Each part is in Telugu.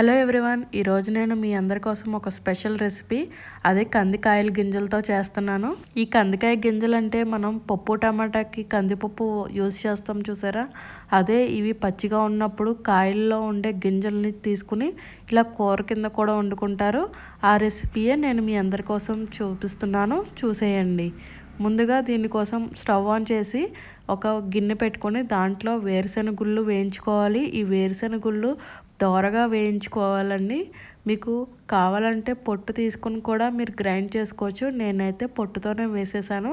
హలో ఎవ్రీవన్ ఈరోజు నేను మీ అందరి కోసం ఒక స్పెషల్ రెసిపీ అదే కందికాయల గింజలతో చేస్తున్నాను. ఈ కందికాయ గింజలు అంటే మనం పప్పు టమాటాకి కందిపప్పు యూజ్ చేస్తాం చూసారా? అదే ఇవి పచ్చిగా ఉన్నప్పుడు కాయల్లో ఉండే గింజల్ని తీసుకుని ఇలా కూర కింద కూడా వండుకుంటారు. ఆ రెసిపీయే నేను మీ అందరి కోసం చూపిస్తున్నాను. చూసేయండి. ముందుగా దీనికోసం స్టవ్ ఆన్ చేసి ఒక గిన్నె పెట్టుకొని దాంట్లో వేరుశెనగుళ్ళు వేయించుకోవాలి. ఈ వేరుశెనగుళ్ళు దోరగా వేయించుకోవాలండి. మీకు కావాలంటే పొట్టు తీసుకుని కూడా మీరు గ్రైండ్ చేసుకోవచ్చు. నేనైతే పొట్టుతోనే వేసేసాను.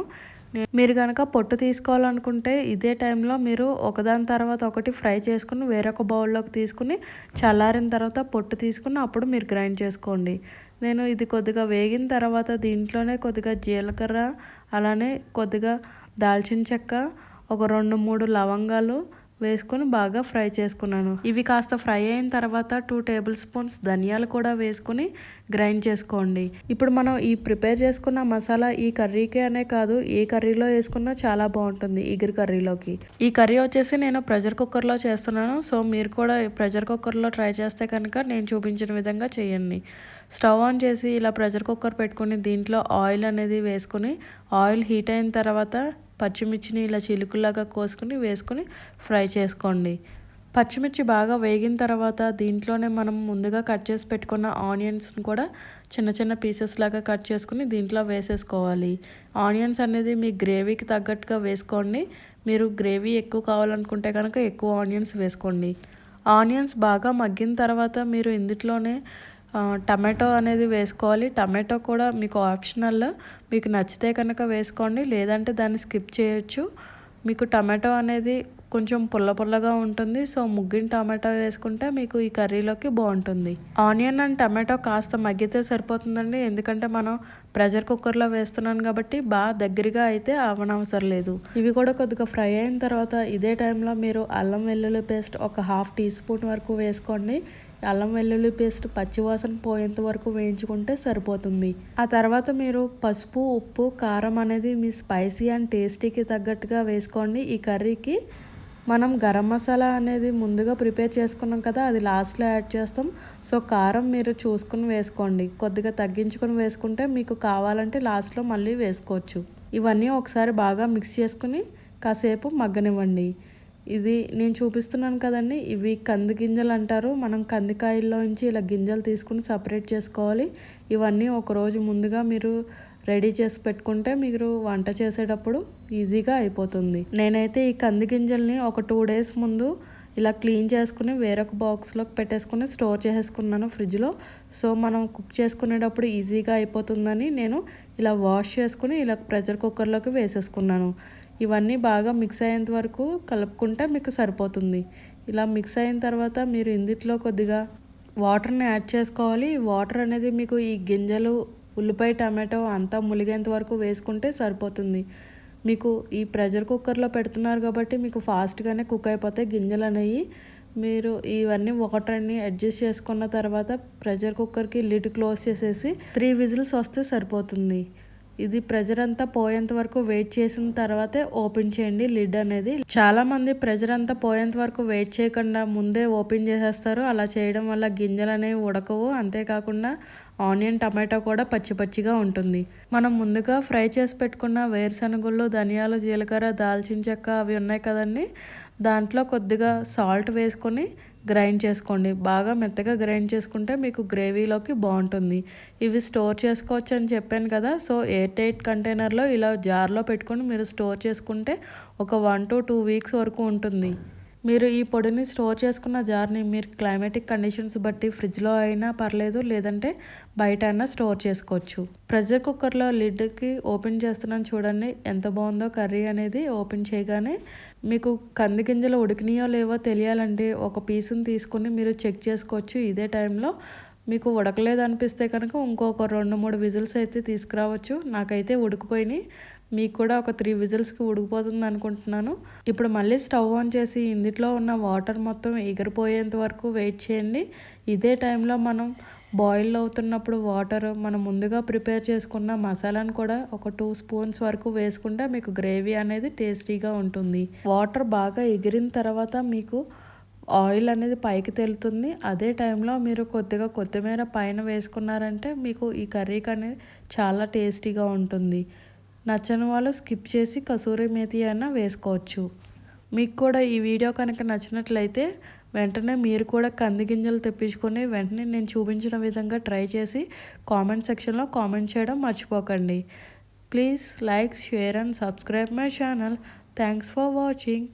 మీరు కనుక పొట్టు తీసుకోవాలనుకుంటే ఇదే టైంలో మీరు ఒకదాని తర్వాత ఒకటి ఫ్రై చేసుకుని వేరొక బౌల్లోకి తీసుకుని చల్లారిన తర్వాత పొట్టు తీసుకుని అప్పుడు మీరు గ్రైండ్ చేసుకోండి. నేను ఇది కొద్దిగా వేగిన తర్వాత దీంట్లోనే కొద్దిగా జీలకర్ర అలానే కొద్దిగా దాల్చిన చెక్క ఒక రెండు మూడు లవంగాలు వేసుకొని బాగా ఫ్రై చేసుకున్నాను. ఇవి కాస్త ఫ్రై అయిన తర్వాత టూ టేబుల్ స్పూన్స్ ధనియాలు కూడా వేసుకుని గ్రైండ్ చేసుకోండి. ఇప్పుడు మనం ఈ ప్రిపేర్ చేసుకున్న మసాలా ఈ కర్రీకే అనే కాదు ఏ కర్రీలో వేసుకున్నా చాలా బాగుంటుంది ఇగురు కర్రీలోకి. ఈ కర్రీ వచ్చేసి నేను ప్రెషర్ కుక్కర్లో చేస్తున్నాను. సో మీరు కూడా ప్రెషర్ కుక్కర్లో ట్రై చేస్తే కనుక నేను చూపించిన విధంగా చేయండి. స్టవ్ ఆన్ చేసి ఇలా ప్రెషర్ కుక్కర్ పెట్టుకుని దీంట్లో ఆయిల్ అనేది వేసుకుని ఆయిల్ హీట్ అయిన తర్వాత పచ్చిమిర్చిని ఇలా చిలుకులాగా కోసుకుని వేసుకుని ఫ్రై చేసుకోండి. పచ్చిమిర్చి బాగా వేగిన తర్వాత దీంట్లోనే మనం ముందుగా కట్ చేసి పెట్టుకున్న ఆనియన్స్ని కూడా చిన్న చిన్న పీసెస్ లాగా కట్ చేసుకుని దీంట్లో వేసేసుకోవాలి. ఆనియన్స్ అనేది మీ గ్రేవీకి తగ్గట్టుగా వేసుకోండి. మీరు గ్రేవీ ఎక్కువ కావాలనుకుంటే కనుక ఎక్కువ ఆనియన్స్ వేసుకోండి. ఆనియన్స్ బాగా మగ్గిన తర్వాత మీరు ఇందులోనే టమాటో అనేది వేసుకోవాలి. టమాటో కూడా మీకు ఆప్షనల్. మీకు నచ్చితే కనుక వేసుకోండి. లేదంటే దాన్ని స్కిప్ చేయొచ్చు. మీకు టమాటో అనేది కొంచెం పుల్ల పుల్లగా ఉంటుంది. సో ముగ్గిన టమాటో వేసుకుంటే మీకు ఈ కర్రీలోకి బాగుంటుంది. ఆనియన్ అండ్ టమాటో కాస్త మగ్గితే సరిపోతుందండి. ఎందుకంటే మనం ప్రెషర్ కుక్కర్లో వేస్తున్నాను కాబట్టి బాగా దగ్గరగా అయితే అవనవసరం లేదు. ఇవి కూడా కొద్దిగా ఫ్రై అయిన తర్వాత ఇదే టైంలో మీరు అల్లం వెల్లుల్లి పేస్ట్ ఒక హాఫ్ టీ స్పూన్ వరకు వేసుకోండి. అల్లం వెల్లుల్లి పేస్ట్ పచ్చివాసన పోయేంత వరకు వేయించుకుంటే సరిపోతుంది. ఆ తర్వాత మీరు పసుపు ఉప్పు కారం అనేది మీ స్పైసీ అండ్ టేస్టీకి తగ్గట్టుగా వేసుకోండి. ఈ కర్రీకి మనం గరం మసాలా అనేది ముందుగా ప్రిపేర్ చేసుకున్నాం కదా అది లాస్ట్లో యాడ్ చేస్తాం. సో కారం మీరు చూసుకుని వేసుకోండి. కొద్దిగా తగ్గించుకొని వేసుకుంటే మీకు కావాలంటే లాస్ట్లో మళ్ళీ వేసుకోవచ్చు. ఇవన్నీ ఒకసారి బాగా మిక్స్ చేసుకుని కాసేపు మగ్గనివ్వండి. ఇది నేను చూపిస్తున్నాను కదండి ఇవి కంది గింజలు అంటారు. మనం కందికాయల్లో నుంచి ఇలా గింజలు తీసుకుని సపరేట్ చేసుకోవాలి. ఇవన్నీ ఒకరోజు ముందుగా మీరు రెడీ చేసి పెట్టుకుంటే మీరు వంట చేసేటప్పుడు ఈజీగా అయిపోతుంది. నేనైతే ఈ కంది గింజల్ని ఒక టూ డేస్ ముందు ఇలా క్లీన్ చేసుకుని వేరొక బాక్స్లోకి పెట్టేసుకుని స్టోర్ చేసేసుకున్నాను ఫ్రిడ్జ్లో. సో మనం కుక్ చేసుకునేటప్పుడు ఈజీగా అయిపోతుందని నేను ఇలా వాష్ చేసుకుని ఇలా ప్రెషర్ కుక్కర్లోకి వేసేసుకున్నాను. ఇవన్నీ బాగా మిక్స్ అయ్యేంత వరకు కలుపుకుంటే మీకు సరిపోతుంది. ఇలా మిక్స్ అయిన తర్వాత మీరు ఇందుట్లో కొద్దిగా వాటర్ని యాడ్ చేసుకోవాలి. వాటర్ అనేది మీకు ఈ గింజలు ఉల్లిపాయ టమాటో అంతా ములిగేంత వరకు వేసుకుంటే సరిపోతుంది. మీకు ఈ ప్రెషర్ కుక్కర్లో పెడుతున్నారు కాబట్టి మీకు ఫాస్ట్గానే కుక్ అయిపోతాయి గింజలు అనేవి మీరు ఇవన్నీ ఒకటన్ని అడ్జస్ట్ చేసుకున్న తర్వాత ప్రెషర్ కుక్కర్కి లిడ్ క్లోజ్ చేసేసి త్రీ విజిల్స్ వస్తే సరిపోతుంది. ఇది ప్రెజర్ అంతా పోయేంత వరకు వెయిట్ చేసిన తర్వాతే ఓపెన్ చేయండి లిడ్ అనేది. చాలా మంది ప్రెజర్ అంతా పోయేంత వరకు వెయిట్ చేయకుండా ముందే ఓపెన్ చేసేస్తారు. అలా చేయడం వల్ల గింజలు అనేవి ఉడకవు. అంతేకాకుండా ఆనియన్ టమాటో కూడా పచ్చి పచ్చిగా ఉంటుంది. మనం ముందుగా ఫ్రై చేసి పెట్టుకున్న వేరుశనగుళ్ళు ధనియాలు జీలకర్ర దాల్చిన చెక్క అవి ఉన్నాయి కదండి. దాంట్లో కొద్దిగా సాల్ట్ వేసుకొని గ్రైండ్ చేసుకోండి. బాగా మెత్తగా గ్రైండ్ చేసుకుంటే మీకు గ్రేవీలోకి బాగుంటుంది. ఇవి స్టోర్ చేసుకోవచ్చు అని చెప్పాను కదా. సో ఎయిర్ టైట్ కంటైనర్లో ఇలా జార్లో పెట్టుకొని మీరు స్టోర్ చేసుకుంటే ఒక వన్ టు టూ వీక్స్ వరకు ఉంటుంది. మీరు ఈ పొడిని స్టోర్ చేసుకున్న జార్ని మీరు క్లైమేటిక్ కండిషన్స్ బట్టి ఫ్రిడ్జ్లో అయినా పర్లేదు లేదంటే బయట అయినా స్టోర్ చేసుకోవచ్చు. ప్రెషర్ కుక్కర్లో లిడ్కి ఓపెన్ చేస్తున్నాను చూడండి ఎంత బాగుందో కర్రీ అనేది ఓపెన్ చేయగానే మీకు కంది గింజలు ఉడికినాయో లేవో తెలియాలంటే ఒక పీస్ని తీసుకుని మీరు చెక్ చేసుకోవచ్చు ఇదే టైంలో. మీకు ఉడకలేదు అనిపిస్తే కనుక ఇంకొక రెండు మూడు విజిల్స్ అయితే తీసుకురావచ్చు. నాకైతే ఉడికిపోయినాయి. మీకు కూడా ఒక త్రీ విజిల్స్కి ఉడికిపోతుంది అనుకుంటున్నాను. ఇప్పుడు మళ్ళీ స్టవ్ ఆన్ చేసి ఇందులో ఉన్న వాటర్ మొత్తం ఎగిరిపోయేంత వరకు వెయిట్ చేయండి. ఇదే టైంలో మనం బాయిల్ అవుతున్నప్పుడు వాటర్ మనం ముందుగా ప్రిపేర్ చేసుకున్న మసాలాను కూడా ఒక టూ స్పూన్స్ వరకు వేసుకుంటే మీకు గ్రేవీ అనేది టేస్టీగా ఉంటుంది. వాటర్ బాగా ఎగిరిన తర్వాత మీకు ఆయిల్ అనేది పైకి తేలుతుంది. అదే టైంలో మీరు కొద్దిగా కొత్తిమీర పైన వేసుకున్నారంటే మీకు ఈ కర్రీకి అనేది చాలా టేస్టీగా ఉంటుంది. నచ్చని వాళ్ళు స్కిప్ చేసి కసూరి మేతి అయినా వేసుకోవచ్చు. మీకు కూడా ఈ వీడియో కనుక నచ్చినట్లయితే వెంటనే మీరు కూడా కంది గింజలు తెప్పించుకొని వెంటనే నేను చూపించిన విధంగా ట్రై చేసి కామెంట్ సెక్షన్లో కామెంట్ చేయడం మర్చిపోకండి. Please like share and subscribe my channel. Thanks for watching.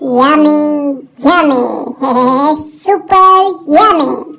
Yummy, yummy, super yummy.